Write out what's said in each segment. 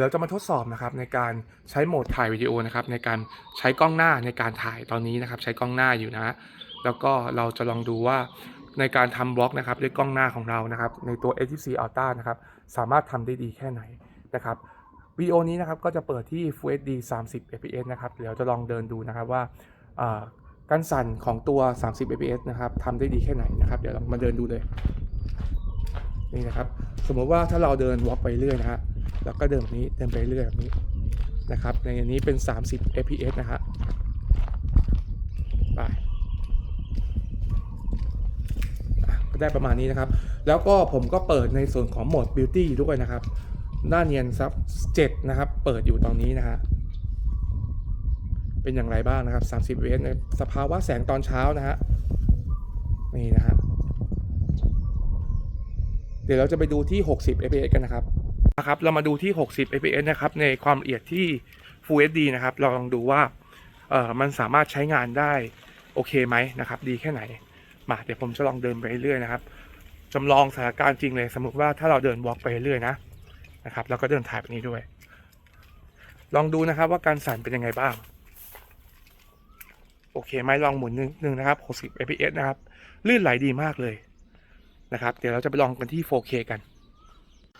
เราจะมาทดสอบนะครับในการใช้โหมดถ่ายวิดีโอนะครับในการใช้กล้องหน้าในการถ่ายตอนนี้นะครับ ใช้กล้องหน้าอยู่นะแล้วก็เราจะลองดูว่าในการทำบล็อกนะครับด้วยกล้องหน้าของเรานะครับ ในตัว A24 Ultra นะครับสามารถทำได้ดีแค่ไหนนะครับวิดีโอนี้นะครับก็จะเปิดที่ Full HD 30 fps นะครับเดี๋ยวจะลองเดินดูนะครับว่าการสั่นของตัว 30 fps นะครับทำได้ดีแค่ไหนนะครับ เดี๋ยวลองมาเดินดูเลยนี่นะครับ สมมติว่าถ้าเราเดินวอล์กไปเรื่อยนะฮะ แล้วก็เดินแบบนี้เดินไปเรื่อยแบบนี้นะครับในอันนี้เป็น 30 fps นะฮะไปก็ได้ประมาณนี้นะครับ แล้วก็ผมก็เปิดในส่วนของโหมด Beauty ด้วยนะครับ หน้าเนียนซับ7นะครับ เปิดอยู่ตอนนี้นะฮะเป็นอย่างไรบ้างนะครับ 30 fps ในสภาวะแสงตอนเช้านะฮะ นี่นะฮะ เดี๋ยวเราจะไปดูที่ 60 fps กันนะครับ นะครับเรามาดูที่ 60 fps นะครับในความละเอียดที่ Full HD นะครับเราลองดูว่าเอ่อมันสามารถใช้งานได้โอเคไหมนะครับ ดีแค่ไหนมาเดี๋ยวผมจะลองเดินไปเรื่อยๆนะครับจำลองสถานการณ์จริงเลยสมมติว่าถ้าเราเดินวอล์กไปเรื่อยๆนะนะครับ แล้วก็เดินถ่ายแบบนี้ด้วย ลองดูนะครับว่าการสั่นเป็นยังไงบ้าง โอเคไหมลองหมุนนิดนึงนะครับ 60 fps นะครับลื่นไหลดีมากเลยนะครับ เดี๋ยวเราจะไปลองกันที่ 4K กัน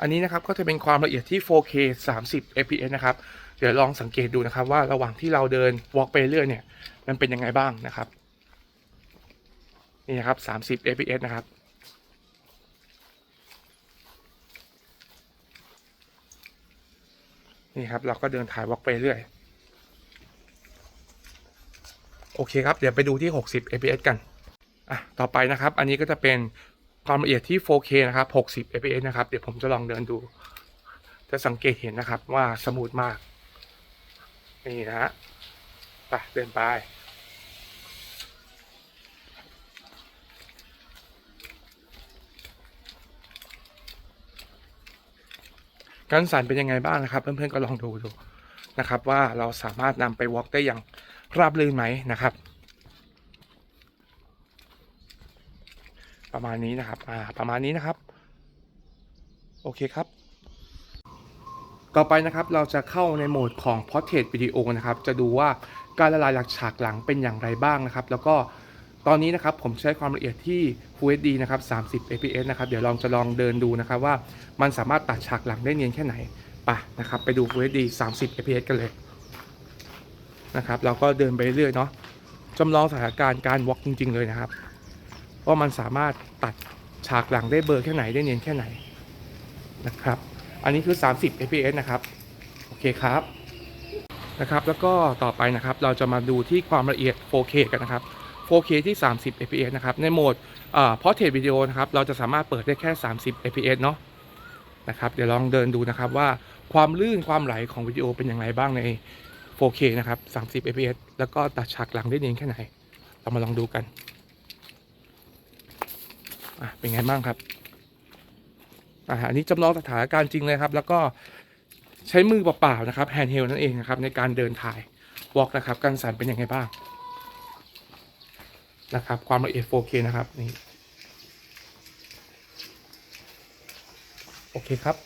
อันนี้นะครับก็จะเป็นความละเอียดที่ 4K 30 fps นะครับ เดี๋ยวลองสังเกตดูนะครับว่าระหว่างที่เราเดิน walk ไปเรื่อยเนี่ย มันเป็นยังไงบ้างนะครับ นี่นะครับ 30 fps นะครับนี่ครับเราก็เดินถ่าย walk ไปเรื่อย โอเคครับ เดี๋ยวไปดูที่ 60 fps กัน อะ ต่อไปนะครับ อันนี้ก็จะเป็น ความละเอียดที่ 4K นะครับ 60 fps นะครับ เดี๋ยวผมจะลองเดินดู จะสังเกตเห็นนะครับว่าสมูทมาก นี่นะฮะไปเดินไปการสั่นเป็นยังไงบ้างนะครับ เพื่อนๆก็ลองดูดูนะครับ ว่าเราสามารถนำไปวอล์กได้อย่างราบรื่นไหมนะครับ ประมาณนี้นะครับ อ่า ประมาณนี้นะครับ โอเคครับ ต่อไปนะครับ เราจะเข้าในโหมดของ Portrait Video นะครับ จะดูว่าการละลายหลักฉากหลังเป็นอย่างไรบ้างนะครับ แล้วก็ตอนนี้นะครับผมใช้ความละเอียดที่ Full HD นะครับ 30 fps นะครับ เดี๋ยวลองจะลองเดินดูนะครับว่ามันสามารถตัดฉากหลังได้เนียนแค่ไหนไปนะครับ ไปดู Full HD 30 fps กันเลยนะครับ เราก็เดินไปเรื่อยเนาะจำลองสถานการณ์การ walk จริง ๆ เลยนะครับ ว่ามันสามารถตัดฉากหลังได้เบลอร์แค่ไหนได้เนียนแค่ไหนนะครับ อันนี้คือ 30 fps นะครับ โอเคครับนะครับ แล้วก็ต่อไปนะครับ เราจะมาดูที่ความละเอียด 4K กันนะครับ 4K ที่ 30 fps นะครับ ในโหมดเอ่อ portrait video นะครับ เราจะสามารถเปิดได้แค่ 30 fps เนาะนะครับ เดี๋ยวลองเดินดูนะครับว่าความลื่นความไหลของวิดีโอเป็นอย่างไรบ้างใน 4K นะครับ 30 fps แล้วก็ตัดฉากหลังได้เนียนแค่ไหน เรามาลองดูกัน อะเป็นไงบ้างครับอะอันนี้จำลองสถานการณ์จริงเลยครับ แล้วก็ใช้มือเปล่าๆนะครับแฮนด์เฮลนั่นเองนะครับในการเดินถ่ายวอล์กนะครับการสั่นเป็นยังไงบ้างนะครับ ความละเอียด 4K นะครับนี่โอเคครับ